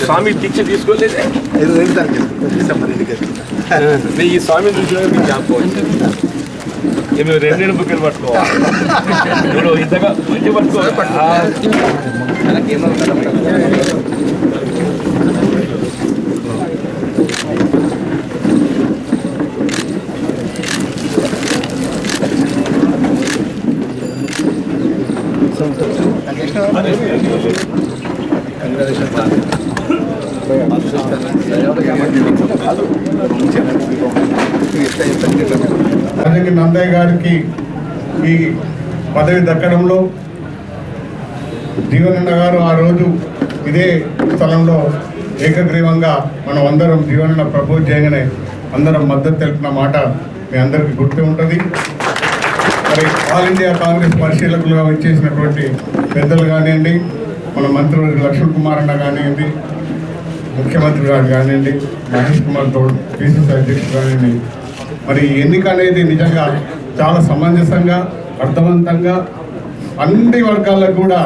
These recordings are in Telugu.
స్వామి దీక్ష తీసుకోలేదు ఐదు రెండు తారీఖు డిసెంబర్ ఇంటికి నేను ఈ స్వామిని చూసిన మీకు జ్ఞాపకం మేము రెండు రెండు బుక్కలు పట్టుకోవాలి ఇప్పుడు ఇంతగా మంచి పట్టుకోవాలి నందయ్య గారికి ఈ పదవి దక్కడంలో జీవనన్న గారు ఆ రోజు ఇదే స్థలంలో ఏకగ్రీవంగా మనం అందరం జీవనన్న ప్రపోజ్ చేయగానే అందరం మద్దతు తెలిపిన మాట మీ అందరికీ గుర్తు ఉంటుంది. మరి ఆల్ ఇండియా కాంగ్రెస్ పరిశీలకులుగా వచ్చేసినటువంటి పెద్దలు కానివ్వండి మన మంత్రి లక్ష్మణ్ కుమార్ అన్న కానివ్వండి ముఖ్యమంత్రి గారు కానివ్వండి మహేష్ కుమార్ తోడు పిసిసి అధ్యక్షుడు కానివ్వండి. మరి ఈ ఎన్నిక అనేది నిజంగా చాలా సమంజసంగా అర్థవంతంగా అన్ని వర్గాలకు కూడా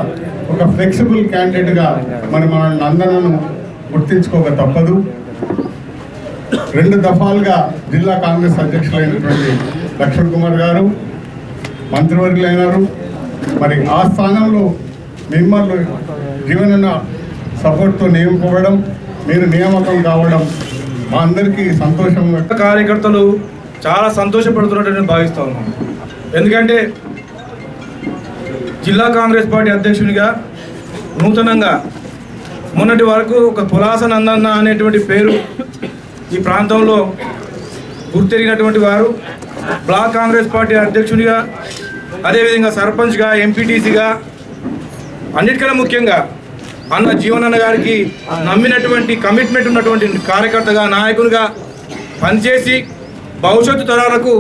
ఒక ఫ్లెక్సిబుల్ క్యాండిడేట్గా మరి మన నందనను గుర్తించుకోక తప్పదు. రెండు దఫాలుగా జిల్లా కాంగ్రెస్ అధ్యక్షులైనటువంటి లక్ష్మణ్ కుమార్ గారు మంత్రివర్యులైనారు మరి ఆ స్థానంలో మిమ్మల్ని జీవనన్న సపోర్ట్తో నియమింపబడడం మీరు నియామకం కావడం మా అందరికీ సంతోషం కార్యకర్తలు చాలా సంతోషపడుతున్నట్టు నేను భావిస్తా ఉన్నాను ఎందుకంటే జిల్లా కాంగ్రెస్ పార్టీ అధ్యక్షునిగా నూతనంగా మొన్నటి వరకు ఒక పులాస నందన్న అనేటువంటి పేరు ఈ ప్రాంతంలో గుర్తెరిగినటువంటి వారు. బ్లాక్ కాంగ్రెస్ పార్టీ అధ్యక్షునిగా అదేవిధంగా సర్పంచ్గా ఎంపీటీసీగా అన్నిటికన్నా ముఖ్యంగా అన్న జీవనన్న గారికి నమ్మినటువంటి కమిట్మెంట్ ఉన్నటువంటి కార్యకర్తగా నాయకునిగా పనిచేసి భవిష్యత్తు తరాలకు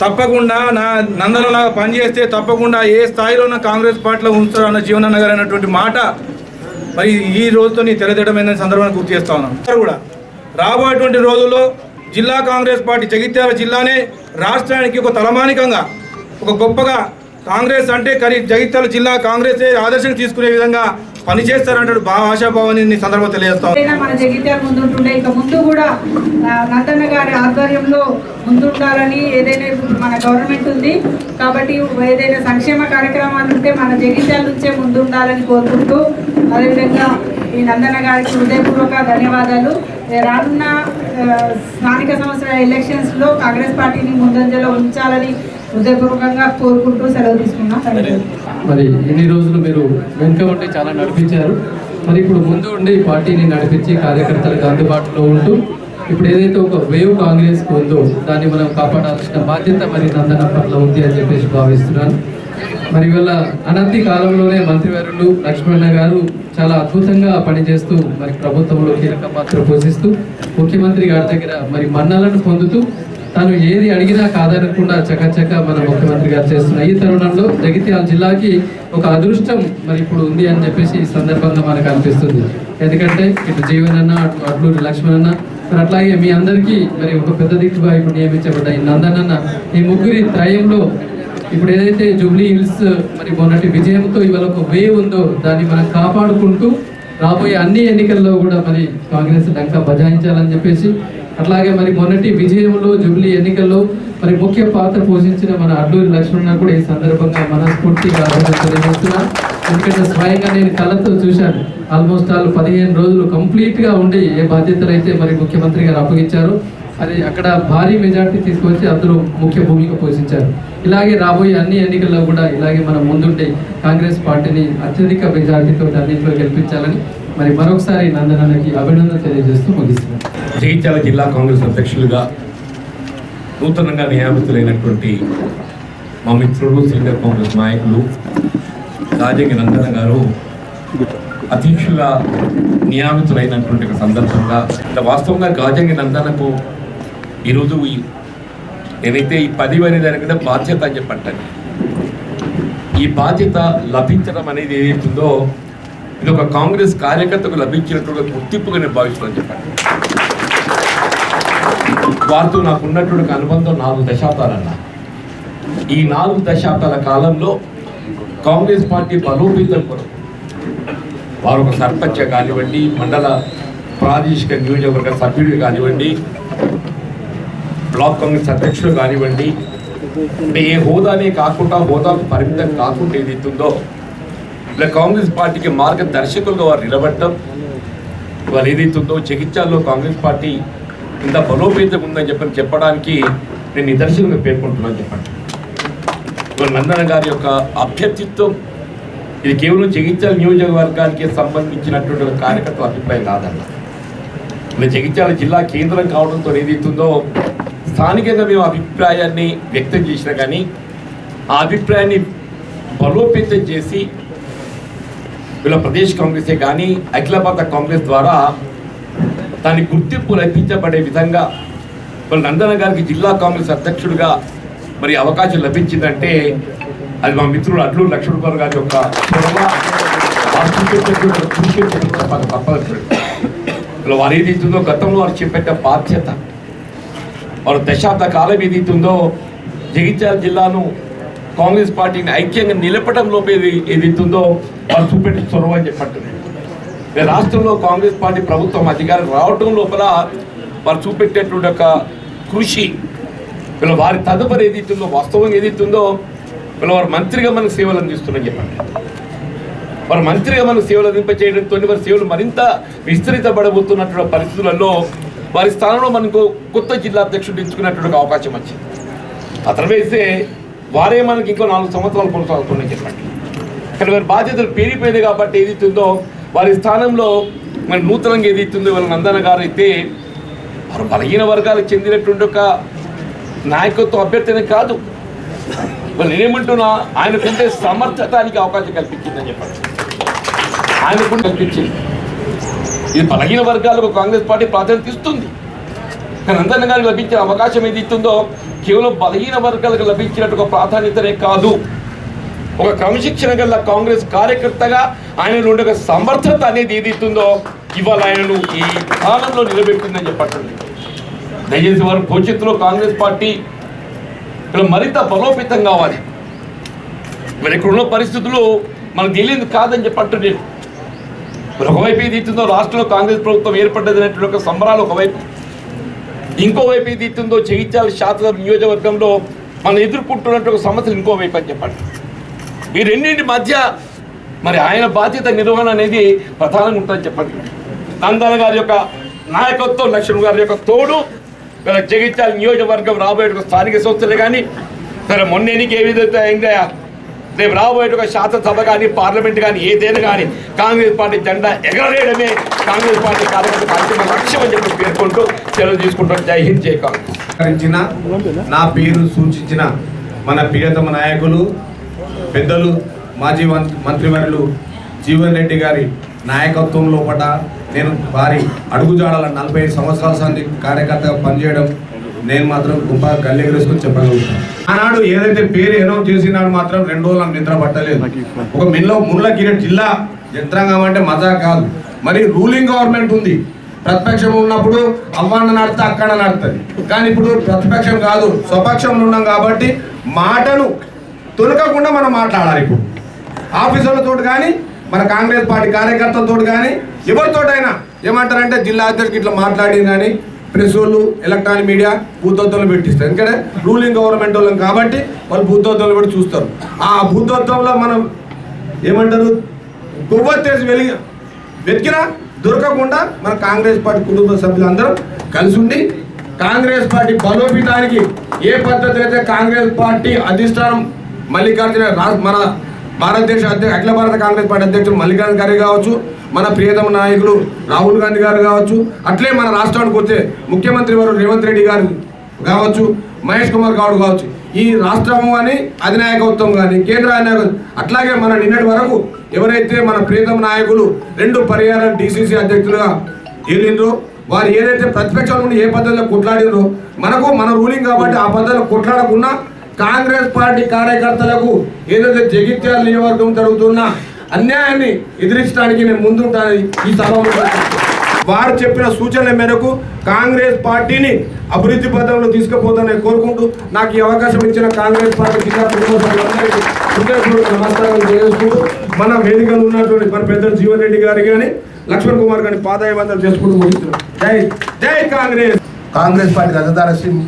తప్పకుండా నా నందనలాగా పనిచేస్తే తప్పకుండా ఏ స్థాయిలో ఉన్న కాంగ్రెస్ పార్టీలో ఉంచుతారు అన్న జీవనన్న గారు అన్నటువంటి మాట మరి ఈ రోజుతో తెలదడమైన సందర్భాన్ని గుర్తు చేస్తా ఉన్నాను. అందరూ కూడా రాబోయేటువంటి రోజుల్లో జిల్లా కాంగ్రెస్ పార్టీ జగిత్యాల జిల్లానే రాష్ట్రానికి ఒక తలమానికంగా ఒక గొప్పగా కాంగ్రెస్ అంటే కరీ జగిత్యాల జిల్లా కాంగ్రెస్ ఆదర్శం తీసుకునే విధంగా పనిచేస్తారంటాడు బాగా ఆశాభావాన్ని సందర్భంగా తెలియజేస్తాం మన జగిత్యాల ముందుంటుండే ఇక ముందు కూడా నందన్న గారి ఆధ్వర్యంలో ముందుండాలని ఏదైనా మన గవర్నమెంట్ ఉంది. కాబట్టి ఏదైనా సంక్షేమ కార్యక్రమాలు ఉంటే మన జగిత్యాల నుంచే ముందుండాలని కోరుకుంటూ అదేవిధంగా ఈ నందన్న గారికి హృదయపూర్వక ధన్యవాదాలు. రానున్న స్థానిక సంవత్సర ఎలక్షన్స్లో కాంగ్రెస్ పార్టీని ముందంజలో ఉంచాలని హృదయపూర్వకంగా కోరుకుంటూ సెలవు తీసుకున్నాం. మరి ఇన్ని రోజులు మీరు వెనుక ఉండి చాలా నడిపించారు. మరి ఇప్పుడు ముందు ఉండి పార్టీని నడిపించి కార్యకర్తలకు అందుబాటులో ఉంటూ ఇప్పుడు ఏదైతే ఒక వేవ్ కాంగ్రెస్ ఉందో దాన్ని మనం కాపాడాల్సిన బాధ్యత మరి నందన పట్ల ఉంది అని చెప్పేసి భావిస్తున్నాను. మరి ఇవాళ అనంతి కాలంలోనే మంత్రివర్యులు లక్ష్మణ గారు చాలా అద్భుతంగా పనిచేస్తూ మరి ప్రభుత్వంలో కీలక పాత్ర పోషిస్తూ ముఖ్యమంత్రి గారి దగ్గర మరి మన్నలను పొందుతూ తాను ఏది అడిగినా కాదనకుండా చకచక మన ముఖ్యమంత్రి గారు చేస్తున్న ఈ తరుణంలో జగిత్యాల జిల్లాకి ఒక అదృష్టం మరి ఇప్పుడు ఉంది అని చెప్పేసి ఈ సందర్భంగా మనకు అనిపిస్తుంది. ఎందుకంటే ఇటు జీవనన్న అటు అడ్లూరి లక్ష్మణన్న మరి అట్లాగే మీ అందరికీ మరి ఒక పెద్ద దిక్కుగా ఇప్పుడు నియమించబడ్డ ఈ నందనన్న ఈ ముగ్గురి త్రయంలో ఇప్పుడు ఏదైతే జూబ్లీ హిల్స్ మరి మొన్నటి విజయంతో ఇవాళ ఒక వే ఉందో దాన్ని మనం కాపాడుకుంటూ రాబోయే అన్ని ఎన్నికల్లో కూడా మరి కాంగ్రెస్ లంక బజాయించాలని చెప్పేసి అట్లాగే మరి మొన్నటి విజయంలో జూబ్లీ ఎన్నికల్లో మరి ముఖ్య పాత్ర పోషించిన మన అడ్డూరి లక్ష్మణ కూడా ఈ సందర్భంగా మనస్ఫూర్తిగా అభినందనలు తెలియజేస్తున్నాను ఎందుకంటే స్వయంగా నేను కళ్ళతో చూశాను. ఆల్మోస్ట్ ఆల్ పదిహేను రోజులు కంప్లీట్గా ఉండి ఏ బాధ్యతలు అయితే మరి ముఖ్యమంత్రి గారు అప్పగించారు అది అక్కడ భారీ మెజార్టీ తీసుకొచ్చి అందులో ముఖ్య భూమిక పోషించారు. ఇలాగే రాబోయే అన్ని ఎన్నికల్లో కూడా ఇలాగే మనం ముందుండే కాంగ్రెస్ పార్టీని అత్యధిక మెజార్టీతో అన్నింటిలో గెలిపించాలని మరి మరొకసారి నందనకి అభినందన తెలియజేస్తూ ముగిస్తున్నాను. జగిత్యాల జిల్లా కాంగ్రెస్ అధ్యక్షులుగా నూతనంగా నియామితులైనటువంటి మా మిత్రులు సీనియర్ కాంగ్రెస్ నాయకులు రాజంగి నందన గారు అధ్యక్షులుగా నియామితులైనటువంటి సందర్భంగా అంటే వాస్తవంగా గాజంగి నందనకు ఈరోజు ఈ నేనైతే ఈ పది అనేది దానికంటే బాధ్యత అని చెప్పంటాను ఈ బాధ్యత లభించడం అనేది ఏదైతుందో ఇది ఒక కాంగ్రెస్ కార్యకర్తకు లభించినటువంటి గుర్తింపుగా నేను భావిస్తున్నాను చెప్పండి వారితో నాకు ఉన్నటువంటి అనుబంధం నాలుగు దశాబ్దాలన్న ఈ నాలుగు దశాబ్దాల కాలంలో కాంగ్రెస్ పార్టీ బలోపేతం కొరకు వారు ఒక సర్పంచ్ కానివ్వండి మండల ప్రాదేశిక నియోజకవర్గ సభ్యుడు కానివ్వండి బ్లాక్ కాంగ్రెస్ అధ్యక్షులు కానివ్వండి. అంటే ఏ హోదానే కాకుండా హోదాకు పరిమితం కాకుండా ఏదైతుందో. ఇలా కాంగ్రెస్ పార్టీకి మార్గదర్శకులుగా వారు నిలబడటం వారు ఏదైతుందో జగిత్యాల్లో కాంగ్రెస్ పార్టీ ఇంత బలోపేతం ఉందని చెప్పని చెప్పడానికి నేను నిదర్శనంగా పేర్కొంటున్నాను చెప్పండి. నందన గారి యొక్క అభ్యర్థిత్వం ఇది కేవలం జగిత్యాల నియోజకవర్గానికి సంబంధించినటువంటి కార్యకర్తల అభిప్రాయం కాదన్న. ఇలా జగిత్యాల జిల్లా కేంద్రం కావడంతో ఏదైతుందో స్థానికంగా మేము అభిప్రాయాన్ని వ్యక్తం చేసినా కానీ ఆ అభిప్రాయాన్ని బలోపేతం చేసి వీళ్ళ ప్రదేశ్ కాంగ్రెసే కానీ అఖిల కాంగ్రెస్ ద్వారా దాని గుర్తింపు లభించబడే విధంగా వాళ్ళ నందన గారికి జిల్లా కాంగ్రెస్ అధ్యక్షుడిగా మరి అవకాశం లభించిందంటే అది మా మిత్రుడు అడ్లూరు లక్ష్మణ్ గారి యొక్క చొరవ, వారు తప్పదు ఇలా వారు గతంలో వారు చెప్పేట బాధ్యత. వారు దశాబ్ద కాలం ఏదైతుందో జగిత్యాల జిల్లాను కాంగ్రెస్ పార్టీని ఐక్యంగా నిలపడంలో ఏది ఏదైతుందో వారు చూపెట్టి చొరవ అని చెప్పంటున్నారు రాష్ట్రంలో కాంగ్రెస్ పార్టీ ప్రభుత్వం అధికారం రావటం లోపల వారు చూపెట్టేటువంటి ఒక కృషి. వీళ్ళ వారి తదుపరి ఏదైతుందో వాస్తవం ఏదైతుందో వీళ్ళ వారు మంత్రిగా మనకు సేవలు అందిస్తున్నారని చెప్పండి. వారు మంత్రిగా మనకు సేవలు అందింపచేయడంతో వారి సేవలు మరింత విస్తరితపడబోతున్నటువంటి పరిస్థితులలో వారి స్థానంలో మనకు కొత్త జిల్లా అధ్యక్షుడు ఎంచుకునేటువంటి అవకాశం వచ్చింది. అతను వేస్తే వారే మనకి ఇంకో నాలుగు సంవత్సరాలు కొనసాగుతున్నాయి చెప్పండి. కానీ వారి బాధ్యతలు పేరిపోయింది కాబట్టి ఏదైతుందో వారి స్థానంలో మరి నూతనంగా ఏదైతుందో వాళ్ళ నందన గారు అయితే వారు బలహీన వర్గాలకు చెందినటువంటి ఒక నాయకత్వం అభ్యర్థిని కాదు. వాళ్ళు నేనేమంటున్నా ఆయనకుంటే సమర్థతానికి అవకాశం కల్పించిందని చెప్పండి. ఆయనకు కల్పించింది. ఇది బలహీన వర్గాలకు కాంగ్రెస్ పార్టీ ప్రాధాన్యత ఇస్తుంది. కానీ అందరిని గారికి లభించిన అవకాశం ఏది ఇస్తుందో కేవలం బలహీన వర్గాలకు లభించినట్టు ఒక ప్రాధాన్యతనే కాదు. ఒక క్రమశిక్షణ గల కాంగ్రెస్ కార్యకర్తగా ఆయనలో ఉండే ఒక సమర్థత అనేది ఏది ఇస్తుందో ఇవాళ ఆయనను ఈ స్థానంలో నిలబెట్టిందని చెప్పండి దయచేసి వారు భవిష్యత్తులో కాంగ్రెస్ పార్టీ ఇలా మరింత బలోపేతం కావాలి. మరి ఇక్కడ ఉన్న పరిస్థితులు మనకు తెలియదు కాదని చెప్పట్టు నేను. ఒకవైపు ఏది ఇస్తుందో రాష్ట్రంలో కాంగ్రెస్ ప్రభుత్వం ఏర్పడ్డది అనేటువంటి ఒక సంబరాలు ఒకవైపు. ఇంకోవైపు ఏది ఇస్తుందో జగిత్యాల శాసన నియోజకవర్గంలో మనం ఎదుర్కొంటున్నటువంటి ఒక సమస్యలు ఇంకోవైపు అని చెప్పండి. ఈ రెండింటి మధ్య మరి ఆయన బాధ్యత నిర్వహణ అనేది ప్రధానంగా ఉంటుందని చెప్పండి. నందన గారి యొక్క నాయకత్వం లక్ష్మణ్ గారి యొక్క తోడు జగిత్యాల నియోజకవర్గం రాబోయే స్థానిక సంస్థలు కానీ సరే మొన్న ఎన్నిక ఏ విధంగా అయిందా రేపు రాబోయే ఒక శాసనసభ కానీ పార్లమెంట్ కానీ ఏదైనా కానీ కాంగ్రెస్ పార్టీ జెండా ఎగరేయడమే కాంగ్రెస్ పార్టీ కార్యకర్త అంతిమ లక్ష్యం అని చెప్పి పేర్కొంటూ సెలవు తీసుకుంటాం జై హింద్ జై కాంగ్రెస్. నా పేరు సూచించిన మన ప్రియతమ నాయకులు పెద్దలు మాజీ మంత్రివర్యులు జీవన్ రెడ్డి గారి నాయకత్వం పట నేను వారి అడుగుజాడల నలభై ఐదు సంవత్సరాల సంది కార్యకర్తగా పనిచేయడం నేను మాత్రం గొప్ప గల్లెగరేసుకుని చెప్పగలుగుతాను. ఆనాడు ఏదైతే పేరు అనౌన్స్ చేసినాడు మాత్రం రెండు రోజులు నాకు నిద్ర పట్టలేదు. ఒక మిల్ల ముళ్ళగిరి జిల్లా యంత్రాంగం అంటే మజా కాదు. మరి రూలింగ్ గవర్నమెంట్ ఉంది. ప్రతిపక్షం ఉన్నప్పుడు అవ్వన్న నడితే అక్కడ నడుతుంది కానీ ఇప్పుడు ప్రతిపక్షం కాదు స్వపక్షంలో ఉన్నాం కాబట్టి మాటను తొలకకుండా మనం మాట్లాడాలి ఇప్పుడు. ఆఫీసర్లతో కానీ మన కాంగ్రెస్ పార్టీ కార్యకర్తలతో కానీ ఎవరితోటైనా ఏమంటారంటే జిల్లా అధ్యక్షుడు ఇట్లా మాట్లాడి కానీ ప్రెస్ వాళ్ళు ఎలక్ట్రానిక్ మీడియా భూతత్వంలో పెట్టిస్తారు. ఎందుకంటే రూలింగ్ గవర్నమెంట్ వాళ్ళం కాబట్టి వాళ్ళు భూతత్వంలో పెట్టి చూస్తారు. ఆ భూతత్వంలో మనం ఏమంటారు కొవ్వొత్తేసి వెలిగి వెతికినా దొరకకుండా మన కాంగ్రెస్ పార్టీ కుటుంబ సభ్యులందరం కలిసి ఉండి కాంగ్రెస్ పార్టీ బలోపేతానికి ఏ పద్ధతి అయితే కాంగ్రెస్ పార్టీ అధిష్టానం మల్లికార్జున మన భారతదేశ అధ్యక్ష అఖిల భారత కాంగ్రెస్ పార్టీ అధ్యక్షుడు మల్లికార్జున ఖర్గే కావచ్చు మన ప్రియతమ నాయకులు రాహుల్ గాంధీ గారు కావచ్చు అట్లే మన రాష్ట్రానికి వచ్చే ముఖ్యమంత్రి వారు రేవంత్ రెడ్డి గారు కావచ్చు మహేష్ కుమార్ గౌడ్ కావచ్చు. ఈ రాష్ట్రం కానీ అధినాయకత్వం కానీ కేంద్ర అధినాయకత్వం అట్లాగే మన నిన్నటి వరకు ఎవరైతే మన ప్రియతమ నాయకులు రెండు పర్యాల డీసీసీ అధ్యక్షులుగా వెళ్ళిండ్రో వారు ఏదైతే ప్రతిపక్షం నుండి ఏ పద్ధతిలో కొట్లాడినరో మనకు మన రూలింగ్ కాబట్టి ఆ పద్ధతిలో కొట్లాడకుండా కాంగ్రెస్ పార్టీ కార్యకర్తలకు ఏదైతే జగిత్యాల నియోజకవర్గం జరుగుతున్న అన్యాయాన్ని ఎదిరించడానికి నేను ముందుంటానని ఈ సభలో వారు చెప్పిన సూచనల మేరకు కాంగ్రెస్ పార్టీని అభివృద్ధి పథంలో తీసుకుపోతానని కోరుకుంటూ నాకు ఈ అవకాశం ఇచ్చిన కాంగ్రెస్ పార్టీ జిల్లా కుటుంబ హృదయపూర్వక నమస్కారాలు మన వేదికలు ఉన్నటువంటి మన పెద్దలు జీవన్ రెడ్డి గారి కానీ లక్ష్మణ్ కుమార్ గారిని పాదాయవందలు చేసుకుంటూ ముగిస్తున్నాం. జై జై కాంగ్రెస్! కాంగ్రెస్ పార్టీ రథదార సింగ్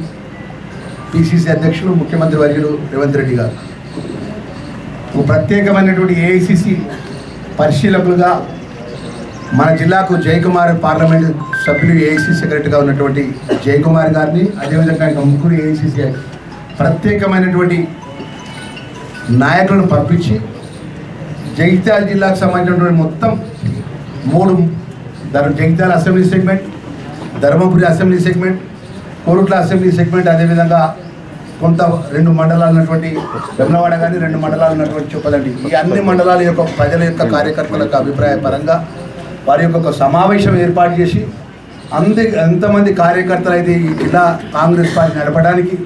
పిసిసి అధ్యక్షులు ముఖ్యమంత్రి వర్యులు రేవంత్ రెడ్డి గారు. ప్రత్యేకమైనటువంటి ఏఐసిసి పరిశీలకులుగా మన జిల్లాకు జయకుమార్ పార్లమెంట్ సభ్యులు ఏఐసి సెక్రటరీగా ఉన్నటువంటి జయకుమార్ గారిని అదేవిధంగా ఇంకా ముగ్గురు ఏఐసిసి ప్రత్యేకమైనటువంటి నాయకులను పంపించి జగిత్యాల జిల్లాకు సంబంధించినటువంటి మొత్తం మూడు Dhar Jagtial assembly segment Dharmapuri assembly segment Korutla assembly segment అదేవిధంగా కొంత రెండు మండలాలు ఉన్నటువంటి వెమ్లవాడ కానీ రెండు మండలాలు ఉన్నటువంటి చెప్పదండి. ఈ అన్ని మండలాల యొక్క ప్రజల యొక్క కార్యకర్తలకు అభిప్రాయ పరంగా వారి యొక్క ఒక సమావేశం ఏర్పాటు చేసి అంది ఎంతమంది కార్యకర్తలు అయితే ఈ జిల్లా కాంగ్రెస్ పార్టీ నడపడానికి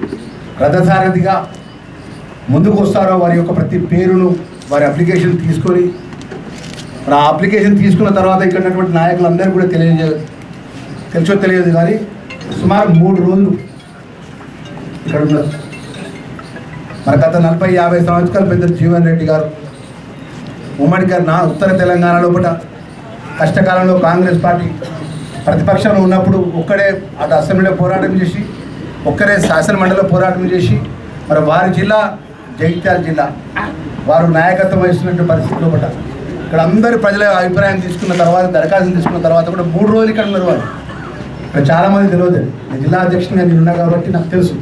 రథసారథిగా ముందుకు వస్తారో వారి యొక్క ప్రతి పేరును వారి అప్లికేషన్ తీసుకొని ఆ అప్లికేషన్ తీసుకున్న తర్వాత ఇక్కడ ఉన్నటువంటి నాయకులందరూ కూడా తెలియజే తెలుసో తెలియదు కానీ సుమారు మూడు రోజులు ఇక్కడ ఉన్నారు మన గత నలభై యాభై సంవత్సరాల పెద్ద జీవన్ రెడ్డి గారు ఉమ్మడి గారు నా ఉత్తర తెలంగాణ లోపల కష్టకాలంలో కాంగ్రెస్ పార్టీ ప్రతిపక్షంలో ఉన్నప్పుడు ఒక్కడే అటు అసెంబ్లీలో పోరాటం చేసి ఒక్కరే శాసనమండలిలో పోరాటం చేసి మరి వారి జిల్లా జగిత్యాల జిల్లా వారు నాయకత్వం వహిస్తున్నటువంటి పరిస్థితి లోపల ఇక్కడ అందరి ప్రజల అభిప్రాయం తీసుకున్న తర్వాత దరఖాస్తు తీసుకున్న తర్వాత కూడా మూడు రోజులు ఇక్కడ ఉన్నారు వారు ఇక్కడ చాలామంది తెలియదు. నేను జిల్లా అధ్యక్షుడిగా నేను ఉన్నా కాబట్టి నాకు తెలుసు.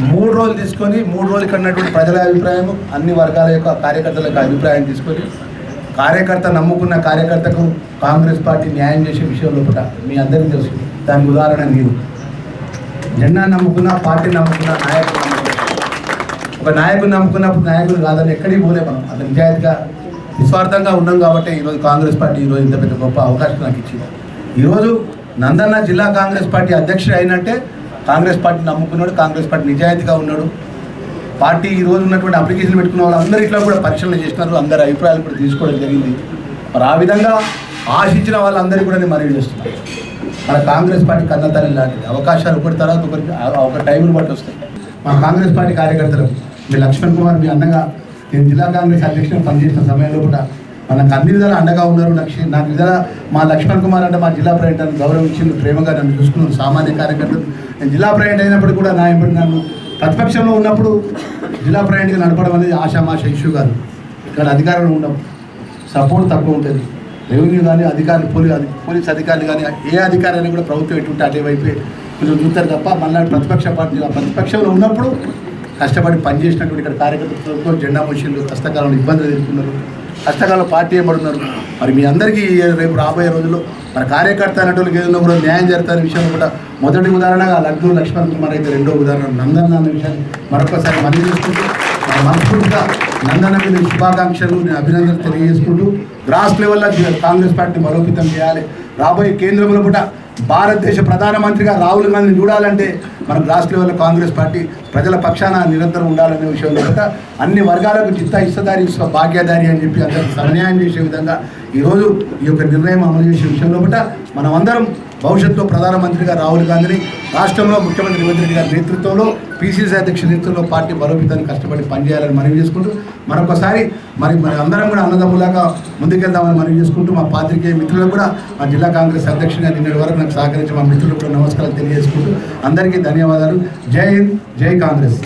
మూడు రోజులు తీసుకొని మూడు రోజులు ఇక్కడ ప్రజల అభిప్రాయం అన్ని వర్గాల యొక్క కార్యకర్తల యొక్క అభిప్రాయం తీసుకొని కార్యకర్త నమ్ముకున్న కార్యకర్తకు కాంగ్రెస్ పార్టీ న్యాయం చేసే విషయం లోపల మీ అందరికీ తెలుసు. దానికి ఉదాహరణ మీరు. జెండా నమ్ముకున్న పార్టీ నమ్ముకున్న నాయకుడు ఒక నాయకుడు నమ్ముకున్నప్పుడు నాయకుడు కాదని ఎక్కడికి పోలే మనం. అంత నిజాయితీగా నిస్వార్థంగా ఉన్నాం కాబట్టి ఈరోజు కాంగ్రెస్ పార్టీ ఈరోజు ఇంత పెద్ద గొప్ప అవకాశం నాకు ఇచ్చింది. ఈరోజు నందన్న జిల్లా కాంగ్రెస్ పార్టీ అధ్యక్షుడు అయినంటే కాంగ్రెస్ పార్టీ నమ్ముకున్నాడు కాంగ్రెస్ పార్టీ నిజాయితీగా ఉన్నాడు. పార్టీ ఈ రోజు ఉన్నటువంటి అప్లికేషన్ పెట్టుకున్న వాళ్ళందరూ ఇట్లా కూడా పరీక్షలు చేసినారు అందరి అభిప్రాయాలు కూడా తీసుకోవడం జరిగింది. మరి ఆ విధంగా ఆశించిన వాళ్ళందరికీ కూడా నేను మనవి చేస్తున్నాను మన కాంగ్రెస్ పార్టీ కన్నతల్లి లాంటిది. అవకాశాలు ఒకటి తర్వాత ఒకరికి ఒక టైంని బట్టి వస్తాయి. మా కాంగ్రెస్ పార్టీ కార్యకర్తలు మీ లక్ష్మణ్ కుమార్ మీ అన్నగా నేను జిల్లా కాంగ్రెస్ అధ్యక్షుడు పనిచేసిన సమయంలో కూడా మనకు అన్ని విధాలు అండగా ఉన్నారు లక్ష్మి. నాకు విధాల మా లక్ష్మణ్ కుమార్ అంటే మా జిల్లా ప్రయాణాన్ని గౌరవించింది ప్రేమగా నన్ను చూసుకున్నాను సామాన్య కార్యకర్తలు. నేను జిల్లా ప్రయాణం అయినప్పుడు కూడా నా ఇప్పుడు నన్ను ప్రతిపక్షంలో ఉన్నప్పుడు జిల్లా ప్రయాణికి నడపడం అనేది ఆషామాష ఇష్యూ కాదు. ఇక్కడ అధికారంలో ఉండవు. సపోర్ట్ తక్కువ ఉంటుంది. రెవెన్యూ కానీ అధికారులు పోలీస్ పోలీస్ అధికారులు కానీ ఏ అధికారాన్ని కూడా ప్రభుత్వం ఎటువంటి అటువైపు వైపే కొంచెం చూస్తారు తప్ప మళ్ళీ ప్రతిపక్ష పార్టీ ప్రతిపక్షంలో ఉన్నప్పుడు కష్టపడి పనిచేసినటువంటి ఇక్కడ కార్యకర్తలతో జెండా మనుషులు కష్టకాలంలో ఇబ్బందులు ఎదుర్కొన్నారు. కష్టకాలంలో పార్టీ ఏమడున్నారు? మరి మీ అందరికీ రేపు రాబోయే రోజుల్లో మరి కార్యకర్త అనేటువంటి ఏదైనా కూడా న్యాయం జరుగుతున్న విషయం కూడా మొదటి ఉదాహరణగా లడ్డు లక్ష్మణ్ కుమార్ అయితే రెండో ఉదాహరణ నందన్ అన్న విషయాన్ని మరొకసారి మళ్ళీ చూసుకుంటూ మనస్ఫూర్తిగా నందన మీద శుభాకాంక్షలు నేను అభినందనలు తెలియజేసుకుంటూ గ్రాస్ లెవెల్లో కాంగ్రెస్ పార్టీని బలోపేతం చేయాలి. రాబోయే కేంద్రంలో కూడా భారతదేశ ప్రధానమంత్రిగా రాహుల్ గాంధీని చూడాలంటే మనం గ్రాస్ లెవెల్లో కాంగ్రెస్ పార్టీ ప్రజల పక్షాన నిరంతరం ఉండాలనే విషయంలో కూడా అన్ని వర్గాలకు చిత్త ఇష్టదారి భాగ్యదారి అని చెప్పి అందరికి సమన్యాయం చేసే విధంగా ఈరోజు ఈ యొక్క నిర్ణయం అమలు చేసే విషయంలో కూడా మనం అందరం భవిష్యత్తులో ప్రధానమంత్రిగా రాహుల్ గాంధీని రాష్ట్రంలో ముఖ్యమంత్రి రేవంత్ రెడ్డి గారి నేతృత్వంలో పీసీసీ అధ్యక్ష నేతృత్వంలో పార్టీ బలోపేతాన్ని కష్టపడి పనిచేయాలని మనవి చేసుకుంటూ మరొకసారి మరి మరి అందరం కూడా అన్నదమ్ములాగా ముందుకెళ్దామని మనవి చేసుకుంటూ మా పాత్రికేయ మిత్రులకు కూడా మా జిల్లా కాంగ్రెస్ అధ్యక్షుడిగా నిన్నటి వరకు నాకు సహకరించి మా మిత్రులకు కూడా నమస్కారాలు తెలియజేసుకుంటూ అందరికీ ధన్యవాదాలు. జై హింద్ జై కాంగ్రెస్.